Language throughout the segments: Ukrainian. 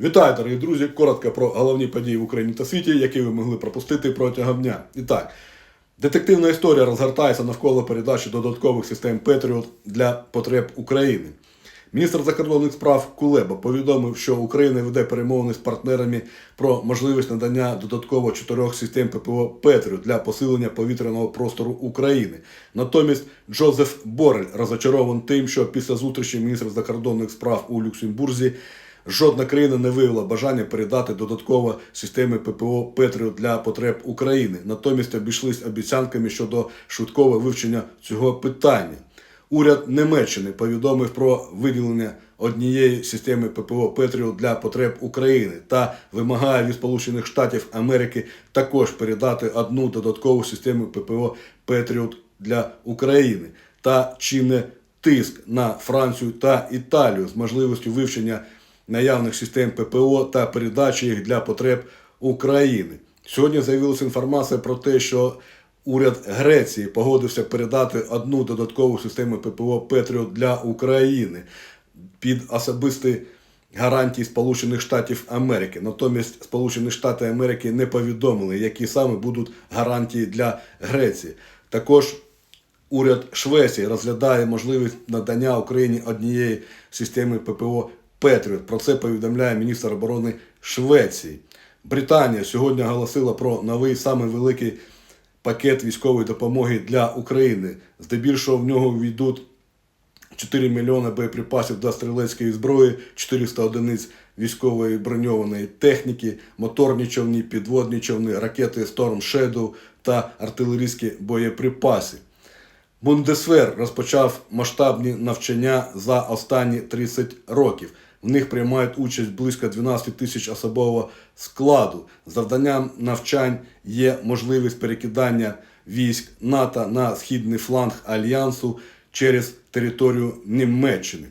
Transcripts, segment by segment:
Вітаю, дорогі друзі! Коротко про головні події в Україні та світі, які ви могли пропустити протягом дня. І так, детективна історія розгортається навколо передачі додаткових систем Patriot для потреб України. Міністр закордонних справ Кулеба повідомив, що Україна веде перемовини з партнерами про можливість надання додатково чотирьох систем ППО Петріот для посилення повітряного простору України. Натомість Джозеф Борель розочарований тим, що після зустрічі міністра закордонних справ у Люксембурзі жодна країна не виявила бажання передати додатково системи ППО Петріот для потреб України. Натомість обійшлись обіцянками щодо швидкого вивчення цього питання. Уряд Німеччини повідомив про виділення однієї системи ППО Петріот для потреб України та вимагає від Сполучених Штатів Америки також передати одну додаткову систему ППО Петріот для України та чинне тиск на Францію та Італію з можливістю вивчення наявних систем ППО та передачі їх для потреб України. Сьогодні з'явилася інформація про те, що уряд Греції погодився передати одну додаткову систему ППО Петріот для України під особисті гарантії Сполучених Штатів Америки. Натомість Сполучені Штати Америки не повідомили, які саме будуть гарантії для Греції. Також уряд Швеції розглядає можливість надання Україні однієї системи ППО Петріот. Про це повідомляє міністр оборони Швеції. Британія сьогодні оголосила про новий самий великий пакет військової допомоги для України. Здебільшого в нього війдуть 4 мільйони боєприпасів до стрілецької зброї, 400 одиниць військової броньованої техніки, моторні човни, підводні човни, ракети Storm Shadow та артилерійські боєприпаси. Бундесвер розпочав масштабні навчання за останні 30 років. В них приймають участь близько 12 тисяч особового складу. Завданням навчань є можливість перекидання військ НАТО на східний фланг альянсу через територію Німеччини.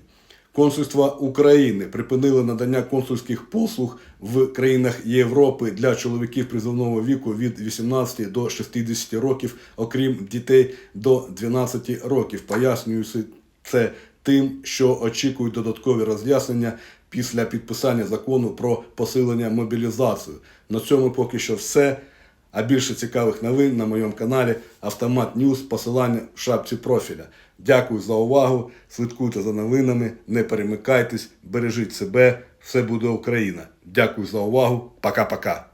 Консульство України припинило надання консульських послуг в країнах Європи для чоловіків призовного віку від 18 до 60 років, окрім дітей до 12 років. Пояснюється це тим, що очікують додаткові роз'яснення після підписання закону про посилення мобілізацію. На цьому поки що все. А більше цікавих новин на моєму каналі Автомат Ньюс, посилання в шапці профіля. Дякую за увагу. Слідкуйте за новинами, не перемикайтесь, бережіть себе. Все буде Україна. Дякую за увагу. Пока-пока.